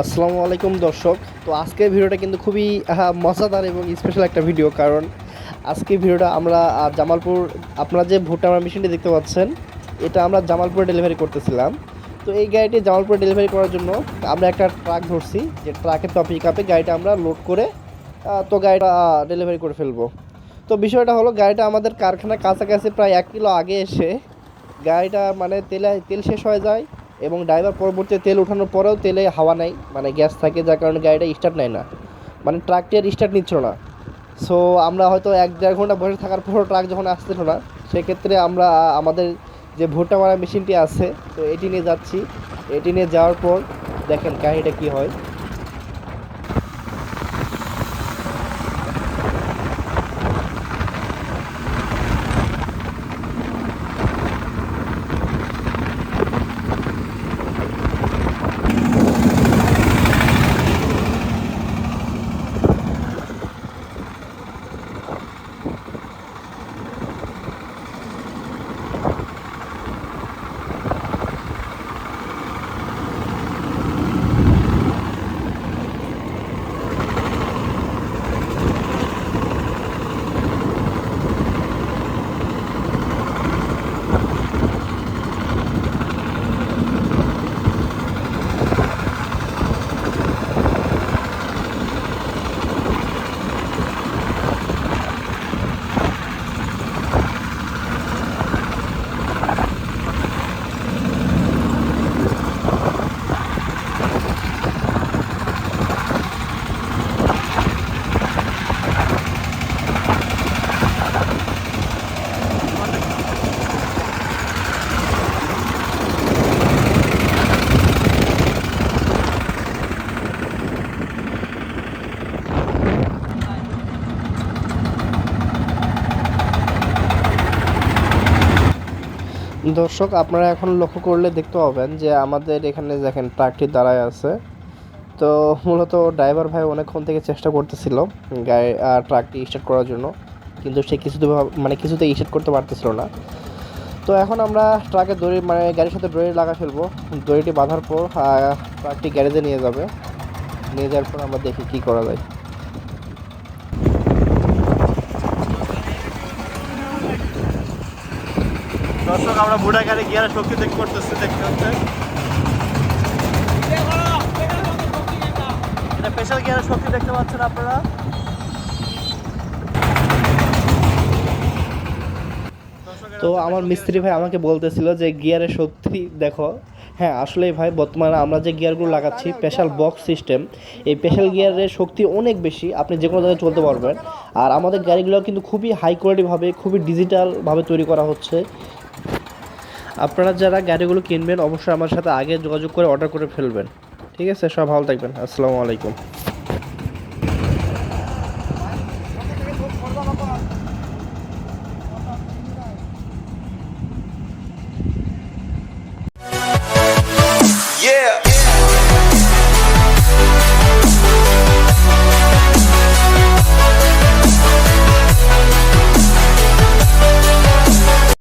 আসসালামু আলাইকুম দর্শক। তো আজকের ভিডিওটা কিন্তু খুবই মজাদার এবং স্পেশাল একটা ভিডিও কারণ আজকের ভিডিওটা আমরা জামালপুর, আপনারা যে ভুট্টা আমার মেশিনটি দেখতে পাচ্ছেন, এটা আমরা জামালপুরে ডেলিভারি করতেছিলাম। তো এই গাড়িটি জামালপুরে ডেলিভারি করার জন্য আমরা একটা ট্রাক ধরছি, যে ট্রাকের টপ পিক আপে গাড়িটা আমরা লোড করে তো গাড়িটা ডেলিভারি করে ফেলব। তো বিষয়টা হলো, গাড়িটা আমাদের কারখানার কাছাকাছি প্রায় এক কিলো আগে এসে গাড়িটা মানে তেলে, তেল শেষ হয়ে যায় এবং ড্রাইভার পরবর্তীতে তেল ওঠানোর পরেও তেলে হাওয়া নাই মানে গ্যাস থাকে, যার কারণে গাড়িটা স্টার্ট নেয় না। মানে ট্রাকটি আর স্টার্ট নিচ্ছিল না। সো আমরা হয়তো এক দেড় ঘণ্টা বসে থাকার পর ট্রাক যখন আসছিল না, সেক্ষেত্রে আমরা, আমাদের যে ভুট্টা মারা মেশিনটি আছে, তো এটি নিয়ে যাচ্ছি। এটি নিয়ে যাওয়ার পর দেখেন কাহিনিটা কী হয়। দর্শক, আপনারা এখন লক্ষ্য করলে দেখতে পাবেন যে আমাদের এখানে দেখেন ট্রাকটি দাঁড়ায় আছে। তো মূলত ড্রাইভার ভাই অনেকক্ষণ থেকে চেষ্টা করতেছিল গাড়ি ট্রাকটি স্টার্ট করার জন্য, কিন্তু সে কিছুতে মানে কিছুতে স্টার্ট করতে পারতেছিল না। তো এখন আমরা ট্রাকের দড়ি মানে গাড়ির সাথে দড়ি লাগা ফেলব। দড়িটি বাঁধার পর ট্রাকটি গ্যারেজে নিয়ে যাবে। নিয়ে যাওয়ার পর আমরা দেখি কী করা যায়। দর্শক, আমরা গাড়ি গিয়ারের শক্তি দেখতে করতেছি দেখতে হচ্ছে এটা স্পেশাল গিয়ারের শক্তি দেখতে পাচ্ছেন আপনারা। তো আমার মিস্ত্রি ভাই আমাকে বলতেছিল যে গিয়ারের শক্তি দেখো। হ্যাঁ আসলে ভাই, বর্তমানে আমরা যে গিয়ারগুলো লাগাচ্ছি স্পেশাল বক্স সিস্টেম এই স্পেশাল গিয়ারের শক্তি অনেক বেশি, আপনি যে কোনো জায়গায় চলতে পারবেন। আর আমাদের গাড়িগুলো কিন্তু খুবই হাই কোয়ালিটিভাবে খুবই ডিজিটালভাবে তৈরি করা হচ্ছে। আপনারা যারা গাড়িগুলো কিনবেন, অবশ্যই আমার সাথে আগে যোগাযোগ করে অর্ডার করে ফেলবেন। ঠিক আছে, সব ভালো থাকবেন। আসসালামু আলাইকুম।